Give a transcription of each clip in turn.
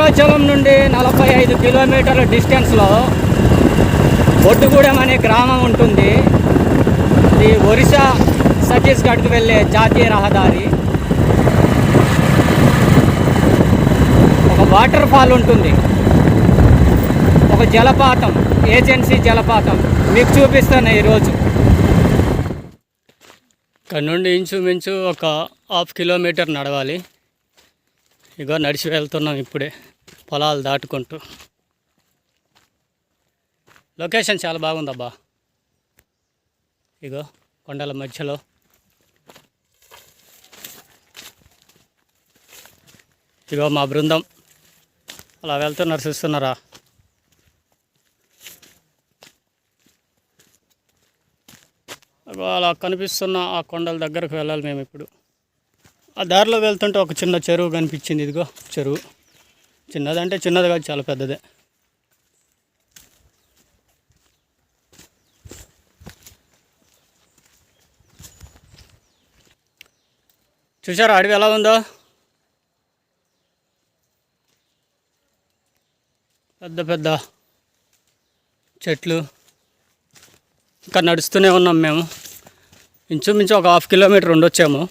భద్రాచలం నుండి నలభై ఐదు కిలోమీటర్ల డిస్టెన్స్లో ఒడ్డుగూడెం అనే గ్రామం ఉంటుంది. ఇది ఒరిస్సా ఛత్తీస్గఢ్కి వెళ్ళే జాతీయ రహదారి. ఒక వాటర్ ఫాల్ ఉంటుంది. ఒక జలపాతం ఏజెన్సీ జలపాతం. మీకు చూపిస్తాను ఈరోజు ఇక్కడ నుండి ఇంచుమించు ఒక హాఫ్ కిలోమీటర్ నడవాలి. ఇగో నడిచి వెళ్తున్నాం ఇప్పుడే. పొలాలు దాటుకుంటూ. లొకేషన్ చాలా బాగుందబ్బా. ఇగో కొండల మధ్యలో. ఇగో మా బృందం. అలా వెళ్తున్నారు చూస్తున్నారా? అలా కనిపిస్తున్న ఆ కొండల దగ్గరకు వెళ్ళాలి మేము ఇప్పుడు. ఆ దారిలో వెళ్తుంటే ఒక చిన్న చెరువు కనిపించింది ఇదిగో చెరువు. చిన్నదంటే చిన్నది కాదు చాలా పెద్దదే. చూసారా అడవి ఎలా ఉందో? పెద్ద పెద్ద చెట్లు. ఇంకా నడుస్తూనే ఉన్నాం మేము. ఇంచుమించు ఒక హాఫ్ కిలోమీటర్ ఉండొచ్చాము.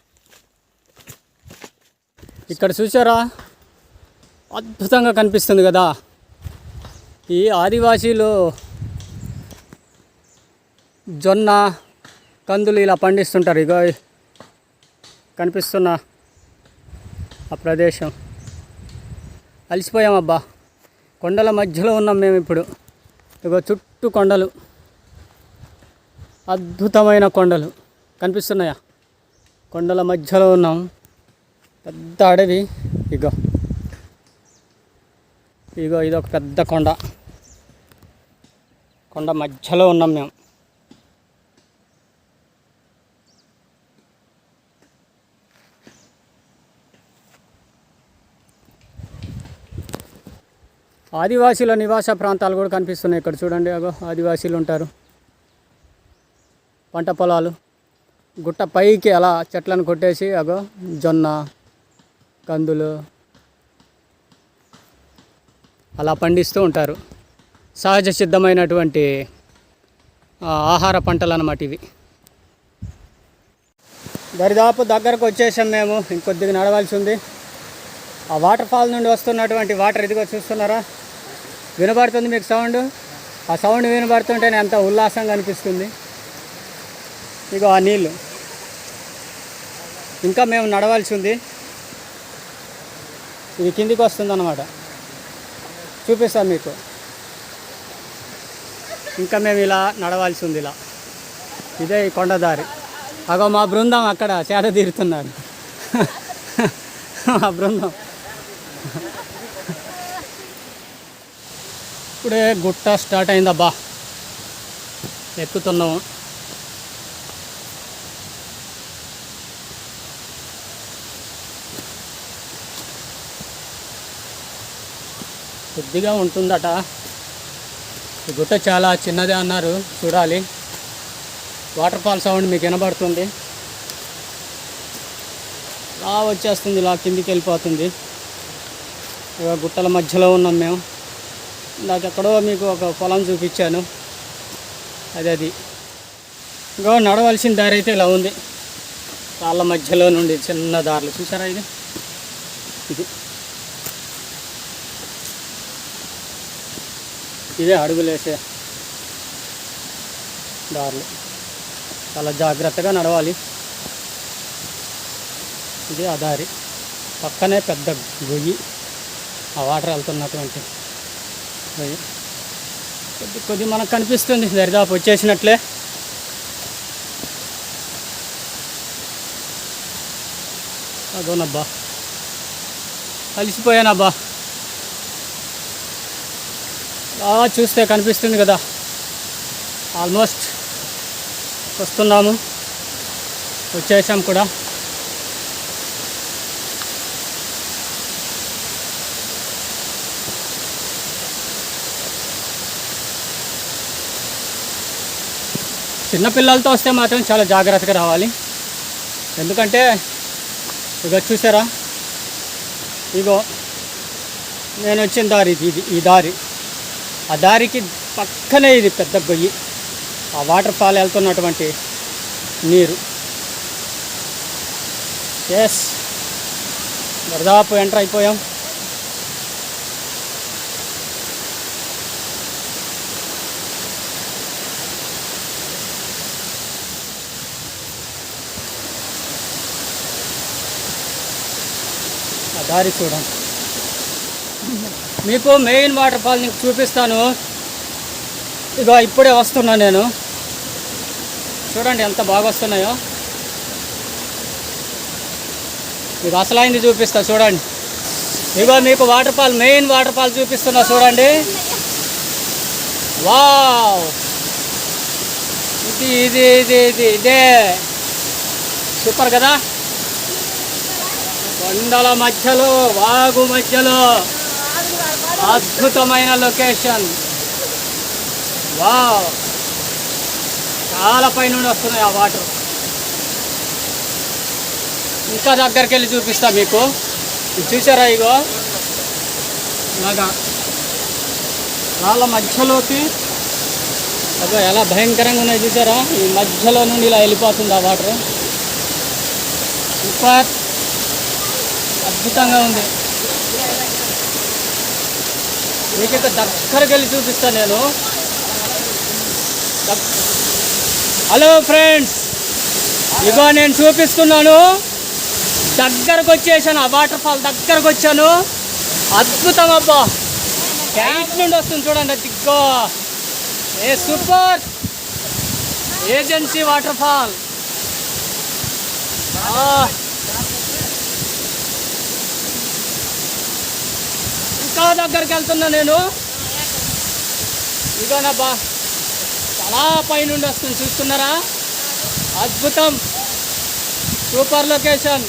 ఇక్కడ చూసారా అద్భుతంగా కనిపిస్తుంది కదా. ఈ ఆదివాసీలు జొన్న కందులు ఇలా పండిస్తుంటారు. ఇగో కనిపిస్తున్న ఆ ప్రదేశం. అలసిపోయామబ్బా. కొండల మధ్యలో ఉన్నాం మేము ఇప్పుడు. ఇగో చుట్టూ కొండలు. అద్భుతమైన కొండలు. కనిపిస్తున్నాయా? కొండల మధ్యలో ఉన్నాం. పెద్ద అడవి. ఇగో. ఇగో ఇది ఒక పెద్ద కొండ. కొండ మధ్యలో ఉన్నాం మేము. ఆదివాసీల నివాస ప్రాంతాలు కూడా కనిపిస్తున్నాయి ఇక్కడ చూడండి అగో ఆదివాసీలు ఉంటారు. పంట పొలాలు. గుట్ట పైకి అలా చెట్లను కొట్టేసి అగో జొన్న కందులు అలా పండిస్తూ ఉంటారు. సహజ సిద్ధమైనటువంటి ఆహార పంటలు అన్నమాట ఇవి. దరిదాపు దగ్గరకు వచ్చేసాం మేము. ఇంకొద్దిగా నడవాల్సి ఉంది. ఆ వాటర్ ఫాల్ నుండి వస్తున్నటువంటి వాటర్ ఇదిగో చూస్తున్నారా? వినబడుతుంది మీకు సౌండ్? ఆ సౌండ్ వినబడుతుంటేనే ఎంత ఉల్లాసంగా అనిపిస్తుంది. ఇగో ఆ నీళ్ళు. ఇంకా మేము నడవాల్సి ఉంది. ఇది కిందికి వస్తుంది అన్నమాట చూపిస్తాను మీకు. ఇంకా మేము ఇలా నడవాల్సి ఉంది ఇలా. ఇదే ఈ కొండదారి అగో మా బృందం అక్కడ చేట తీరుతున్నారు మా బృందం. ఇప్పుడే గుట్ట స్టార్ట్ అయిందబ్బా. ఎక్కుతున్నాము. కొద్దిగా ఉంటుందట. ఈ గుట్ట చాలా చిన్నదే అన్నారు. చూడాలి. వాటర్ ఫాల్ సౌండ్ మీకు వినబడుతుంది. లా వచ్చేస్తుంది ఇలా కిందికి వెళ్ళిపోతుంది. గుట్టల మధ్యలో ఉన్నాం మేము. నాకు ఎక్కడో మీకు ఒక పొలం చూపించాను. అది అది. ఇంకో నడవలసిన దారి అయితే ఇలా ఉంది. రాళ్ళ మధ్యలో నుండి చిన్న దారులు. చూసారా ఇది? ఇది. ఇదే అడుగులేసే దారులు. చాలా జాగ్రత్తగా నడవాలి. ఇది ఆ దారి. పక్కనే పెద్ద గొయ్యి ఆ వాటర్ వెళ్తున్నటువంటి గొయ్యి. కొద్ది కొద్ది మనకు కనిపిస్తుంది దరిదాపు వచ్చేసినట్లే. అదోనబ్బా. కలిసిపోయానబ్బా. చూస్తే కనిపిస్తుంది కదా. ఆల్మోస్ట్ వస్తున్నాము. వచ్చేసాం కూడా. చిన్నపిల్లలతో వస్తే మాత్రం చాలా జాగ్రత్తగా రావాలి. ఎందుకంటే ఇక చూసారా? ఇగో నేను వచ్చిన దారి ఇది ఇది ఈ దారి. ఆ దారికి పక్కనే ఇది పెద్ద గొయ్యి. ఆ వాటర్ ఫాల్ వెళ్తున్నటువంటి నీరు. ఎస్ దాదాపు ఎంటర్ అయిపోయాం. దారి చూడండి. మీకు మెయిన్ వాటర్ ఫాల్ నీకు చూపిస్తాను. ఇగో ఇప్పుడే వస్తున్నా నేను. చూడండి ఎంత బాగా వస్తున్నాయో. మీకు అసలైంది చూపిస్తా చూడండి. ఇగో మీకు waterfall main waterfall చూపిస్తున్నా చూడండి. వావ్! ఇది ఇది ఇది ఇది ఇదే. సూపర్ కదా? కొండల మధ్యలో వాగు మధ్యలో. అద్భుతమైన లొకేషన్. వావ్. చాలా పైనుండి వస్తున్నాయి ఆ వాటర్. ఇంకా దగ్గరికి వెళ్ళి చూపిస్తా మీకు. చూసారా ఇగో? ఇలాగా రాళ్ళ మధ్యలోకి. అదో ఎలా భయంకరంగా ఉన్నాయి చూసారా? ఈ మధ్యలో నుండి ఇలా వెళ్ళిపోతుంది ఆ వాటర్. సూపర్. అద్భుతంగా ఉంది. మీకు ఇక వెళ్ళి చూపిస్తాను నేను. హలో ఫ్రెండ్స్ ఇగో నేను చూపిస్తున్నాను. దగ్గరకు వచ్చేసాను ఆ వాటర్ ఫాల్ దగ్గరకు వచ్చాను అద్భుతం అబ్బా. క్యాంప్ నుండి వస్తుంది చూడండి దిగ్గో ఏ సూపర్. ఏజెన్సీ వాటర్ ఫాల్ ఆ. ఇంకా దగ్గరికి వెళ్తున్నా నేను. ఇదోనబ్బా చాలా పైనుండి వస్తుంది చూస్తున్నారా? అద్భుతం. Super location.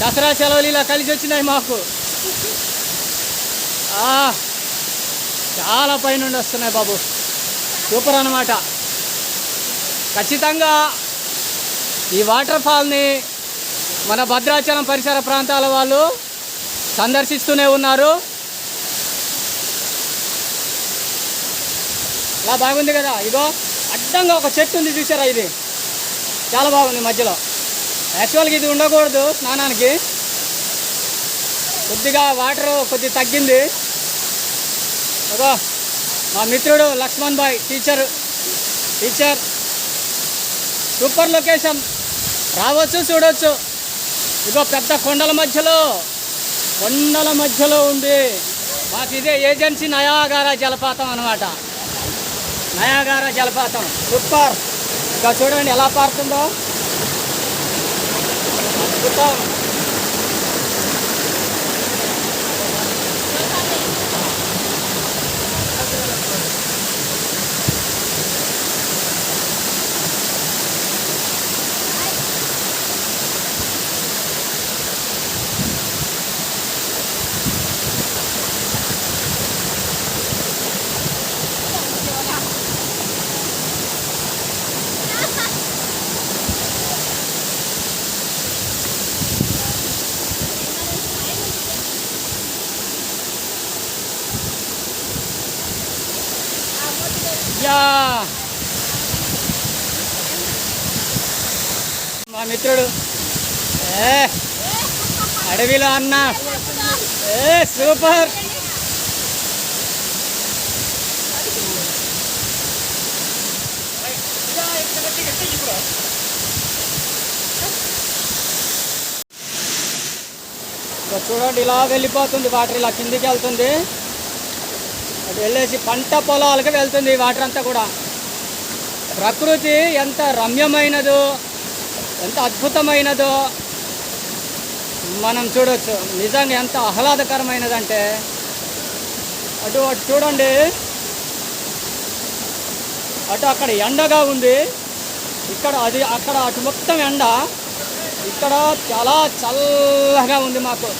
దసరా సెలవులు ఇలా కలిసి వచ్చినాయి మాకు. చాలా పైనుండి వస్తున్నాయి బాబు. సూపర్ అన్నమాట. ఖచ్చితంగా ఈ వాటర్ ఫాల్ని మన భద్రాచలం పరిసర ప్రాంతాల వాళ్ళు సందర్శిస్తూనే ఉన్నారు. ఇలా బాగుంది కదా. ఇదో అడ్డంగా ఒక చెట్టు ఉంది చూసారా ఇది? చాలా బాగుంది మధ్యలో. యాక్చువల్గా ఇది ఉండకూడదు స్నానానికి. కొద్దిగా వాటర్ కొద్ది తగ్గింది. అదో మా మిత్రుడు లక్ష్మణ్ బాయ్ టీచర్. టీచర్. Super location. రావచ్చు చూడవచ్చు ఇగో పెద్ద కొండల మధ్యలో. కొండల మధ్యలో ఉంది మాకు ఇదే ఏజెన్సీ నయాగార జలపాతం అనమాట నయాగార జలపాతం. సూపర్. ఇంకా చూడండి ఎలా పారుతుందో. అద్భుతం. మా మిత్రుడు. ఏ అడవిలో అన్న. ఏ సూపర్. చూడండి ఇలా వెళ్ళిపోతుంది వాటర్ ఇలా కిందికి వెళ్తుంది. అది వెళ్ళేసి పంట పొలాలకు వెళ్తుంది ఈ వాటర్ అంతా కూడా. ప్రకృతి ఎంత రమ్యమైనదో ఎంత అద్భుతమైనదో మనం చూడవచ్చు నిజంగా ఎంత ఆహ్లాదకరమైనదంటే అటు అటు చూడండి. అటు అక్కడ ఎండగా ఉంది. ఇక్కడ అది అక్కడ అటు మొత్తం ఎండ. ఇక్కడ చాలా చల్లగా ఉంది మాకు.